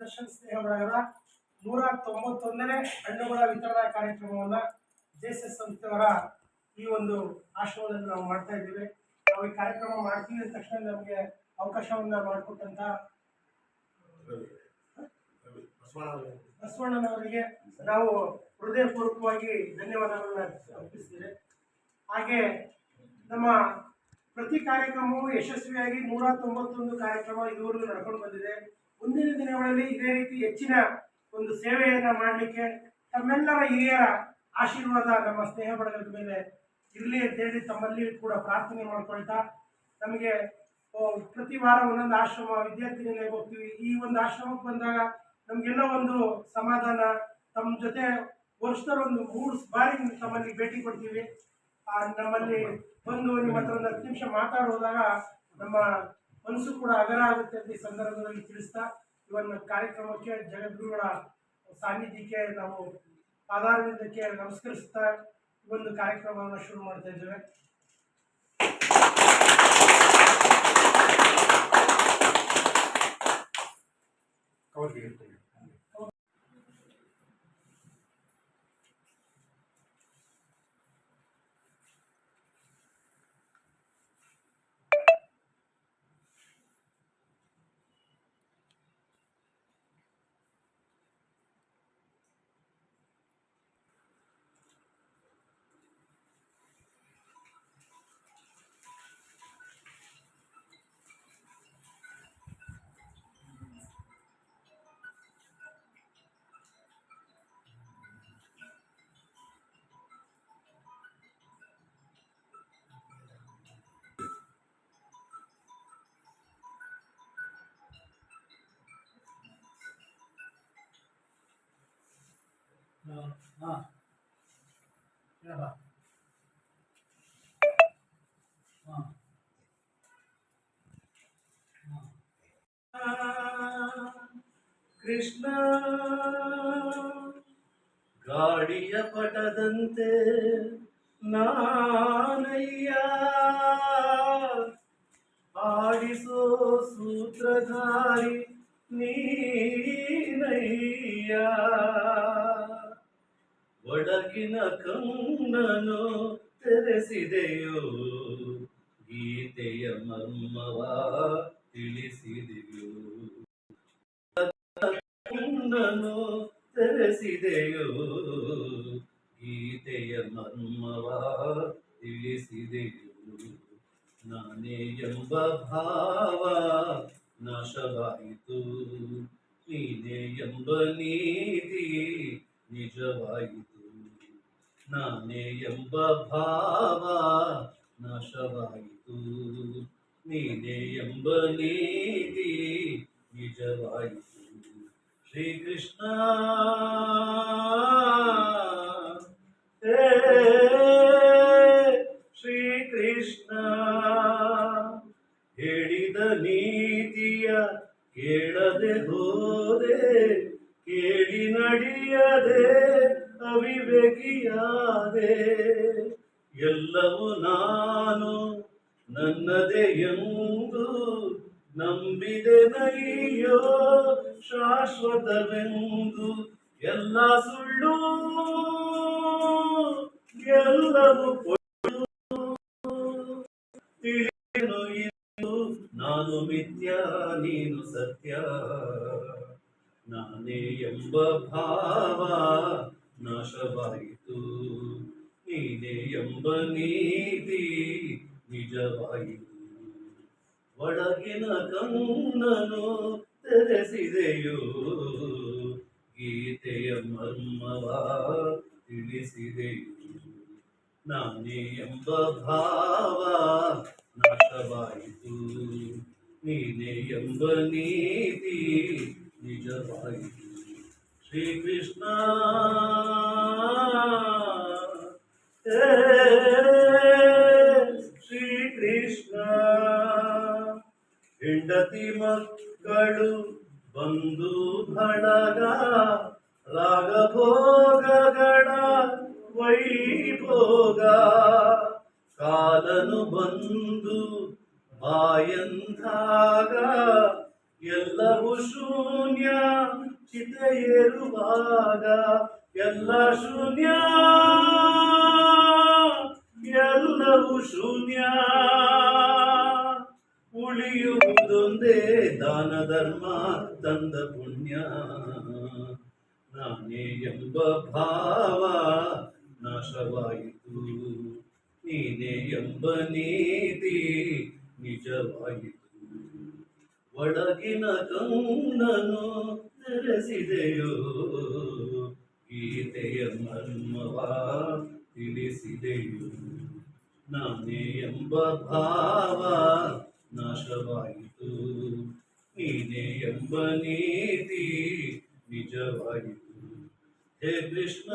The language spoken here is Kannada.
ದರ್ಶನ್ ಸ್ನೇಹ ಬಳಗದ ನೂರ ತೊಂಬತ್ತೊಂದನೇ ಹಣ್ಣುಗಳ ವಿತರಣಾ ಕಾರ್ಯಕ್ರಮವನ್ನ ಜೆಎಸ್ಎಸ್ ಸಂಸ್ಥೆಯವರ ಈ ಒಂದು ಆಶ್ರಮದಲ್ಲಿ ನಾವು ಮಾಡ್ತಾ ಇದ್ದೀವಿ. ನಾವು ಈ ಕಾರ್ಯಕ್ರಮ ಮಾಡ್ತೀವಿ ಅಂದ ತಕ್ಷಣ ನಮಗೆ ಅವಕಾಶವನ್ನ ಮಾಡಿಕೊಟ್ಟಂತ ಬಸವಣ್ಣನವರಿಗೆ ನಾವು ಹೃದಯಪೂರ್ವಕವಾಗಿ ಧನ್ಯವಾದಗಳನ್ನ ಅರ್ಪಿಸ್ತೀವಿ. ಹಾಗೆ ನಮ್ಮ ಪ್ರತಿ ಕಾರ್ಯಕ್ರಮವು ಯಶಸ್ವಿಯಾಗಿ ನೂರ ತೊಂಬತ್ತೊಂದು ಕಾರ್ಯಕ್ರಮ ಇದುವರೆಗೂ ನಡ್ಕೊಂಡು ಬಂದಿದೆ. ಮುಂದಿನ ದಿನಗಳಲ್ಲಿ ಇದೇ ರೀತಿ ಹೆಚ್ಚಿನ ಒಂದು ಸೇವೆಯನ್ನ ಮಾಡಲಿಕ್ಕೆ ತಮ್ಮೆಲ್ಲರ ಹಿರಿಯರ ಆಶೀರ್ವಾದ, ನಮ್ಮ ಸ್ನೇಹ ಬಳಗದ ಮೇಲೆ ಇರಲಿ ಅಂತೇಳಿ ತಮ್ಮಲ್ಲಿ ಕೂಡ ಪ್ರಾರ್ಥನೆ ಮಾಡ್ಕೊಳ್ತಾ ನಮಗೆ ಪ್ರತಿ ವಾರ ಒಂದೊಂದು ಆಶ್ರಮ ವಿದ್ಯಾರ್ಥಿ ನಿಲಯಕ್ಕೆ ಹೋಗ್ತೀವಿ. ಈ ಒಂದು ಆಶ್ರಮಕ್ಕೆ ಬಂದಾಗ ನಮಗೆಲ್ಲ ಒಂದು ಸಮಾಧಾನ ತಮ್ಮ ಜೊತೆ ವರ್ಷದಲ್ಲಿ ಒಂದು ಮೂರು ಬಾರಿ ತಮ್ಮಲ್ಲಿ ಭೇಟಿ ಕೊಡ್ತೀವಿ. ನಮ್ಮಲ್ಲಿ ಬಂದು ನಿಮ್ಮ ಹತ್ರ ಒಂದು ಹತ್ತು ನಿಮಿಷ ಮಾತಾಡೋದಾಗ ನಮ್ಮ ಮನಸ್ಸು ಕೂಡ ಅಗರ ಆಗುತ್ತೆ ಅಂತ ಈ ಸಂದರ್ಭದಲ್ಲಿ ತಿಳಿಸ್ತಾ, ಇವನ್ನ ಕಾರ್ಯಕ್ರಮಕ್ಕೆ ಜಗದ್ಗುರುಗಳ ಸಾನ್ನಿಧ್ಯಕ್ಕೆ ನಾವು ಪಾದಾರವಿಂದಕ್ಕೆ ನಮಸ್ಕರಿಸ್ತಾ ಒಂದು ಕಾರ್ಯಕ್ರಮವನ್ನು ಶುರು ಮಾಡ್ತಾ ಇದ್ದೇವೆ. ಹಾ ಹೇಳಪ್ಪ ಹಾ ಕೃಷ್ಣ ಗಾಡಿಯ ಪಟದಂತೆ ನಾನಯ್ಯ ಆಡಿಸೋ ಸೂತ್ರಧಾರಿ ನೀನಯ್ಯ ಒಳಗಿನ ಕಣ್ಣನು ತೆರೆಸಿದೆಯೋ? ಗೀತೆಯ ಮರ್ಮವ ತಿಳಿಸಿದೆಯೋ? ಕಣ್ಣನು ತೆರೆಸಿದೆಯೋ? ಗೀತೆಯ ಮರ್ಮವ ತಿಳಿಸಿದೆಯೋ? ನಾನೇ ಎಂಬ ಭಾವ ನಾಶವಾಯಿತು. ನೀನೇ ಎಂಬ ನೀತಿ ನಿಜವಾಯಿತು. ನಾನೇ ಎಂಬ ಭಾವ ನಾಶವಾಯಿತು. ನೀನೇ ಎಂಬ ನೀತಿ ನಿಜವಾಯಿತು. ಶ್ರೀಕೃಷ್ಣ. ಶ್ರೀಕೃಷ್ಣ. ಹೇಳಿದ ನೀತಿಯ ಕೇಳದೆ ಹೋದೆ, ಕೇಳಿ ನಡೆಯದೆ ಅವಿವೇಕಿಯಾದೆ. ಎಲ್ಲವೂ ನಾನು ನನ್ನದೇ ಎಂದು ನಂಬಿದೆ ನಯ್ಯೋ, ಶಾಶ್ವತವೆಂದು ಎಲ್ಲ ಸುಳ್ಳು ಎಲ್ಲವೂ ತಿಳಿಯನು ಇದು ನಾನು ಮಿಥ್ಯ, ನೀನು ಸತ್ಯ. ನಾನೇ ಎಂಬ ಭಾವ ನಾಶವಾಯಿತು ನೀನೇ ಎಂಬ ನೀತಿ ನಿಜವಾಯಿತು ಒಳಗಿನ ಕಣ್ಣನು ತೆರೆಸಿದೆಯೋ, ಗೀತೆಯ ಮರ್ಮವ ತಿಳಿಸಿದೆಯೋ. ನಾನೇ ಎಂಬ ಭಾವ ನಾಶವಾಯಿತು. ನೀನೇ ಎಂಬ ನೀತಿ ನಿಜವಾಯಿತು ಶ್ರೀಕೃಷ್ಣ ಶ್ರೀಕೃಷ್ಣ. ಹೆಂಡತಿ ಮಕ್ಕಳು ಬಂದು ಬಳಗ ರಾಗಭೋಗಗಳ ವೈಭೋಗ. ಕಾಲನು ಬಂದು ಬಾಯಂದಾಗ ಎಲ್ಲವೂ ಶೂನ್ಯ ಚಿತೆ ಏರುವಾಗ ಎಲ್ಲ ಶೂನ್ಯ, ಎಲ್ಲವೂ ಶೂನ್ಯ. ಉಳಿಯುವುದೊಂದೇ ದಾನ ಧರ್ಮ, ತಂದ ಪುಣ್ಯ. ನಾನೇ ಎಂಬ ಭಾವ ನಾಶವಾಯಿತು. ನೀನೇ ಎಂಬ ನೀತಿ ನಿಜವಾಯಿತು. ಒಳಗಿನ ಕಣ್ಣನು ತೆರೆಸಿದೆಯೋ ಗೀತೆಯ ಮರ್ಮವ ತಿಳಿಸಿದೆಯು ನಾನೇ ಎಂಬ ಭಾವ ನಾಶವಾಯಿತು. ನೀನೇ ಎಂಬ ನೀತಿ ನಿಜವಾಯಿತು. ಹೇ ಕೃಷ್ಣ